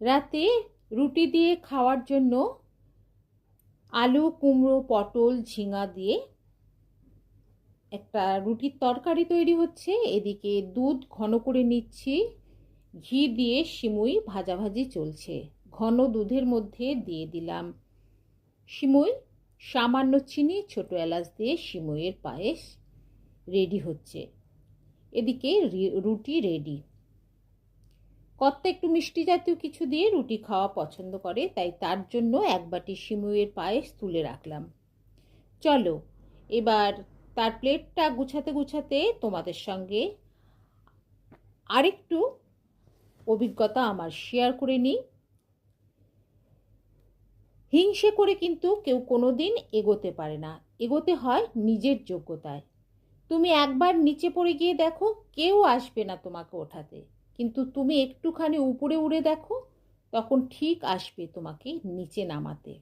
রাতে রুটি দিয়ে খাওয়ার জন্য আলু, কুমড়ো, পটল, ঝিঙা দিয়ে একটা রুটির তরকারি তৈরি হচ্ছে। এদিকে দুধ ঘন করে নিচ্ছি। ঘি দিয়ে সিমুই ভাজাভাজি চলছে। ঘন দুধের মধ্যে দিয়ে দিলাম সিমুই। সামান্য চিনি, ছোটো এলাচ দিয়ে সিমুইয়ের পায়েস রেডি হচ্ছে। এদিকে রুটি রেডি। কর্তা একটু মিষ্টি জাতীয় কিছু দিয়ে রুটি খাওয়া পছন্দ করে, তাই তার জন্য এক বাটি সিমুইয়ের পায়েস তুলে রাখলাম। চলো, এবার তার প্লেটটা গুছাতে গুছাতে তোমাদের সঙ্গে আরেকটু অভিজ্ঞতা আমার শেয়ার করে নিই। হিংসে করে কিন্তু কেউ কোনো দিন এগোতে পারে না। এগোতে হয় নিজের যোগ্যতায়। তুমি একবার নিচে পড়ে গিয়ে দেখো, কেউ আসবে না তোমাকে ওঠাতে। কিন্তু তুমি একটুখানি উপরে উড়ে দেখো তখন ঠিক আসবে তোমাকে নিচে নামাতে।